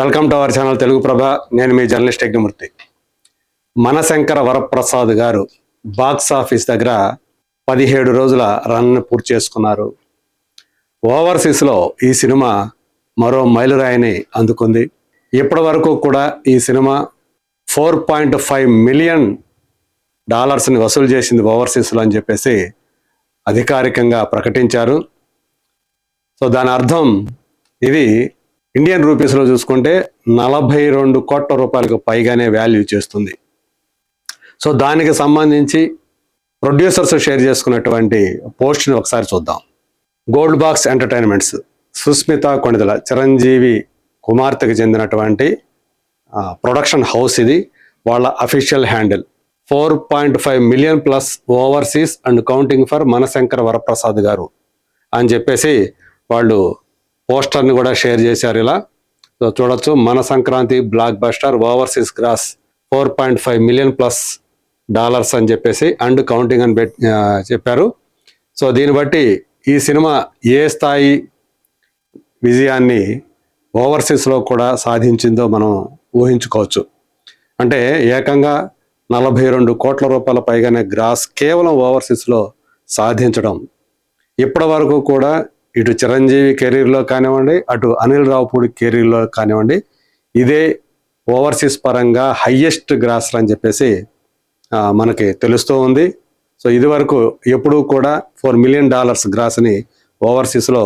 Welcome to our channel Telugu Prabha. నేను మీ journalist Yagnamurthy. Manashankara Varaprasad Garu box office దగ్గర పదిహేడు రోజుల run పూర్తి చేసుకున్నారు. ఓవర్సీస్లో ఈ సినిమా మరో మైలురాయిని అందుకుంది. ఇప్పటి వరకు కూడా ఈ cinema four point five million డాలర్స్ని వసూలు చేసింది ఓవర్సీస్లో అని చెప్పేసి అధికారికంగా ప్రకటించారు. సో దాని అర్థం ఇది ఇండియన్ రూపీస్లో చూసుకుంటే నలభై రెండు కోట్ల రూపాయలకు పైగానే వాల్యూ చేస్తుంది. సో దానికి సంబంధించి ప్రొడ్యూసర్స్ షేర్ చేసుకున్నటువంటి పోస్ట్ని ఒకసారి చూద్దాం. Gold Box Entertainments Sushmita Konidela Chiranjeevi కుమార్తెకు చెందినటువంటి ప్రొడక్షన్ హౌస్ ఇది. వాళ్ళ official handle four point five million plus overseas and counting for Manashankar Varaprasad garu అని చెప్పేసి వాళ్ళు పోస్టర్ని కూడా షేర్ చేశారు ఇలా. సో చూడొచ్చు మన Sankranti blockbuster overseas gross four point five million plus dollars అని చెప్పేసి అండ్ కౌంటింగ్ అని పెట్ చెప్పారు. సో దీన్ని బట్టి ఈ సినిమా ఏ స్థాయి విజయాన్ని ఓవర్సీస్లో కూడా సాధించిందో మనం ఊహించుకోవచ్చు. అంటే ఏకంగా నలభై రెండు కోట్ల రూపాయల పైగానే గ్రాస్ కేవలం ఓవర్సీస్లో సాధించడం. ఇప్పటి వరకు కూడా ఇటు చిరంజీవి కెరీర్లో కానివ్వండి అటు అనిల్ రావుపూడి కెరీర్లో కానివ్వండి ఇదే ఓవర్సీస్ పరంగా హయ్యెస్ట్ గ్రాస్ అని చెప్పేసి మనకి తెలుస్తూ ఉంది. సో ఇది వరకు ఎప్పుడూ కూడా ఫోర్ మిలియన్ డాలర్స్ గ్రాస్ని ఓవర్సీస్లో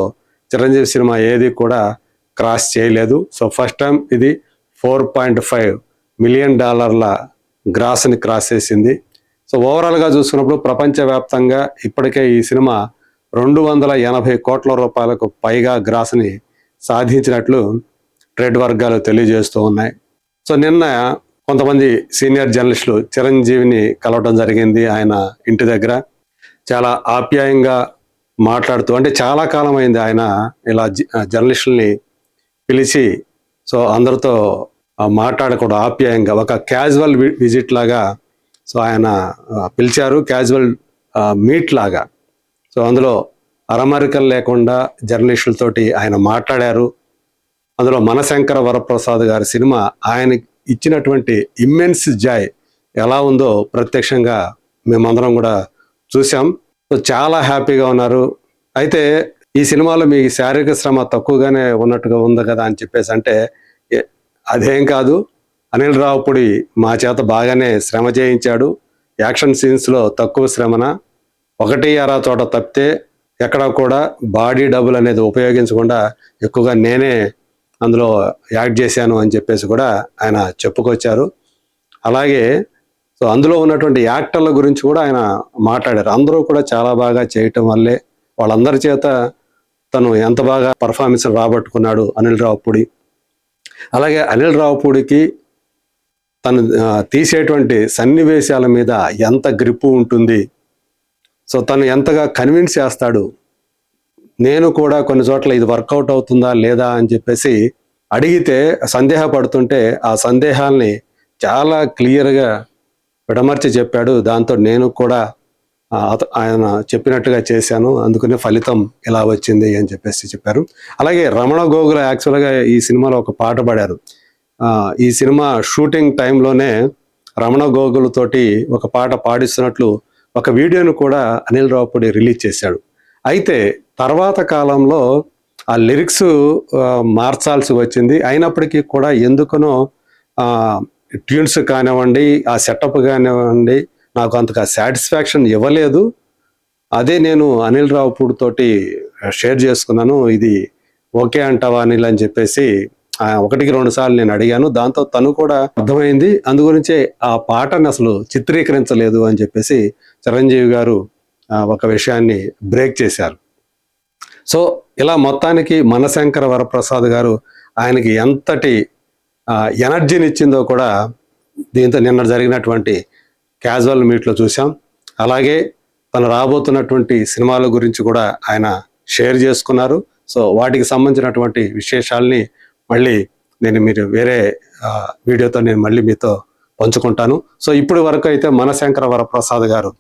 చిరంజీవి సినిమా ఏది కూడా క్రాస్ చేయలేదు. సో ఫస్ట్ టైం ఇది ఫోర్ పాయింట్ ఫైవ్ మిలియన్ డాలర్ల గ్రాస్ని క్రాస్ చేసింది. సో ఓవరాల్గా చూసుకున్నప్పుడు ప్రపంచవ్యాప్తంగా ఇప్పటికే ఈ సినిమా రెండు వందల ఎనభై కోట్ల రూపాయలకు పైగా గ్రాస్ని సాధించినట్లు ట్రేడ్ వర్గాలు తెలియజేస్తూ ఉన్నాయి. సో నిన్న కొంతమంది సీనియర్ జర్నలిస్టులు చిరంజీవిని కలవడం జరిగింది ఆయన ఇంటి దగ్గర. చాలా ఆప్యాయంగా మాట్లాడుతూ అంటే చాలా కాలం అయింది ఆయన ఇలా జర్నలిస్టుల్ని పిలిచి సో అందరితో మాట్లాడకూడదు ఆప్యాయంగా ఒక క్యాజువల్ విజిట్ లాగా సో ఆయన పిలిచారు క్యాజువల్ మీట్ లాగా. సో అందులో అరమరికలు లేకుండా జర్నలిస్టులతోటి ఆయన మాట్లాడారు. అందులో మనశంకర వరప్రసాద్ గారి సినిమా ఆయన ఇచ్చినటువంటి ఇమ్మెన్స్ జాయ్ ఎలా ఉందో ప్రత్యక్షంగా మేమందరం కూడా చూసాం సో చాలా హ్యాపీగా ఉన్నారు. అయితే ఈ సినిమాలో మీ శారీరక శ్రమ తక్కువగానే ఉన్నట్టుగా ఉంది కదా అని చెప్పేసి అంటే అదేం కాదు. అనిల్ రావుపుడి మా చేత బాగానే శ్రమ చేయించాడు. యాక్షన్ సీన్స్లో తక్కువ శ్రమన ఒకటి అరా చోట తప్పితే ఎక్కడ కూడా బాడీ డబుల్ అనేది ఉపయోగించకుండా ఎక్కువగా నేనే అందులో యాక్ట్ చేశాను అని చెప్పేసి కూడా ఆయన చెప్పుకొచ్చారు. అలాగే సో అందులో ఉన్నటువంటి యాక్టర్ల గురించి కూడా ఆయన మాట్లాడారు. అందరూ కూడా చాలా బాగా చేయటం వల్లే వాళ్ళందరి చేత తను ఎంత బాగా పర్ఫార్మెన్స్ రాబట్టుకున్నాడు అనిల్ రావుపూడి. అలాగే అనిల్ రావుపూడికి తను తీసేటువంటి సన్నివేశాల మీద ఎంత గ్రిప్పు ఉంటుంది సో తను ఎంతగా కన్విన్స్ చేస్తాడు నేను కూడా కొన్ని చోట్ల ఇది వర్కౌట్ అవుతుందా లేదా అని చెప్పేసి అడిగితే సందేహపడుతుంటే ఆ సందేహాల్ని చాలా క్లియర్గా విడమర్చి చెప్పాడు. దాంతో నేను కూడా అత- ఆయన చెప్పినట్టుగా చేశాను. అందుకనే ఫలితం ఇలా వచ్చింది అని చెప్పేసి చెప్పారు. అలాగే రమణ గోగుల యాక్చువల్గా ఈ సినిమాలో ఒక పాట పాడారు. ఈ సినిమా షూటింగ్ టైంలోనే రమణ గోగుల్ తోటి ఒక పాట పాడిస్తున్నట్లు ఒక వీడియోను కూడా అనిల్ రావుపూడి రిలీజ్ చేశాడు. అయితే తర్వాత కాలంలో ఆ లిరిక్స్ మార్చాల్సి వచ్చింది. అయినప్పటికీ కూడా ఎందుకనో ట్యూన్స్ కానివ్వండి ఆ సెటప్ కానివ్వండి నాకు అంతగా సాటిస్ఫాక్షన్ ఇవ్వలేదు. అదే నేను అనిల్ రావుపూడితోటి షేర్ చేసుకున్నాను. ఇది ఓకే అంటావా అనిల్ అని చెప్పేసి ఒకటికి రెండు సార్లు నేను అడిగాను. దాంతో తను కూడా అర్థమైంది. అందు గురించే ఆ పాటను అసలు చిత్రీకరించలేదు అని చెప్పేసి చిరంజీవి గారు ఒక విషయాన్ని బ్రేక్ చేశారు. సో ఇలా మొత్తానికి మనశంకర వరప్రసాద్ గారు ఆయనకి ఎంతటి ఎనర్జీనిచ్చిందో ఎనర్జీని ఇచ్చిందో కూడా దీంతో నిన్న జరిగినటువంటి క్యాజువల్ మీట్లో చూసాం అలాగే తను రాబోతున్నటువంటి సినిమాల గురించి కూడా ఆయన షేర్ చేసుకున్నారు. సో వాటికి సంబంధించినటువంటి విశేషాల్ని మళ్ళీ నేను మీరు వేరే వీడియోతో నేను మళ్ళీ మీతో పంచుకుంటాను. సో ఇప్పుడు వరకు అయితే మనశంకర వరప్రసాద్ గారు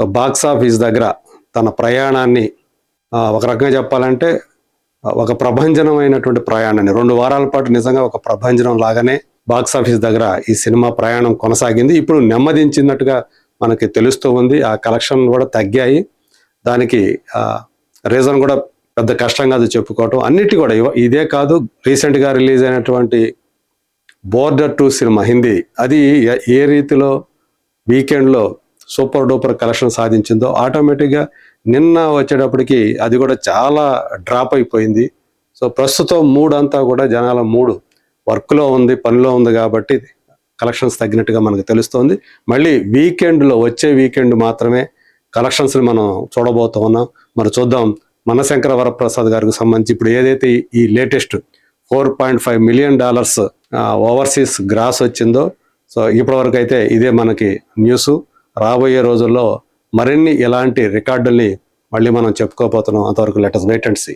సో బాక్స్ ఆఫీస్ దగ్గర తన ప్రయాణాన్ని ఒక రకంగా చెప్పాలంటే ఒక ప్రభంజనమైనటువంటి ప్రయాణాన్ని రెండు వారాల పాటు నిజంగా ఒక ప్రభంజనం లాగానే బాక్స్ ఆఫీస్ దగ్గర ఈ సినిమా ప్రయాణం కొనసాగింది. ఇప్పుడు నెమ్మదించినట్టుగా మనకి తెలుస్తూ ఉంది. ఆ కలెక్షన్ కూడా తగ్గాయి. దానికి రీజన్ కూడా పెద్ద కష్టం కాదు చెప్పుకోవటం. అన్నిటి కూడా ఇదే కాదు రీసెంట్గా రిలీజ్ అయినటువంటి బోర్డర్ టూ సినిమా హిందీ. అది ఏ- ఏ రీతిలో వీకెండ్లో సూపర్ డూపర్ కలెక్షన్ సాధించిందో ఆటోమేటిక్గా నిన్న వచ్చేటప్పటికి అది కూడా చాలా డ్రాప్ అయిపోయింది. సో ప్రస్తుతం మూడు అంతా కూడా జనాల మూడు. వర్క్లో ఉంది పనిలో ఉంది కాబట్టి కలెక్షన్స్ తగ్గినట్టుగా మనకు తెలుస్తోంది. మళ్ళీ వీకెండ్లో వచ్చే వీకెండ్ మాత్రమే కలెక్షన్స్ని మనం చూడబోతున్నాం. మరి చూద్దాం మనశంకర వరప్రసాద్ గారికి సంబంధించి ఇప్పుడు ఏదైతే ఈ- latest four point five million dollars overseas gross వచ్చిందో సో ఇప్పటివరకు అయితే ఇదే మనకి న్యూస్. రాబోయే రోజుల్లో మరిన్ని ఇలాంటి రికార్డుల్ని మళ్ళీ మనం చెప్పుకోబోతున్నాం. అంతవరకు లెటర్స్ వెయిట్ అండ్ సీ.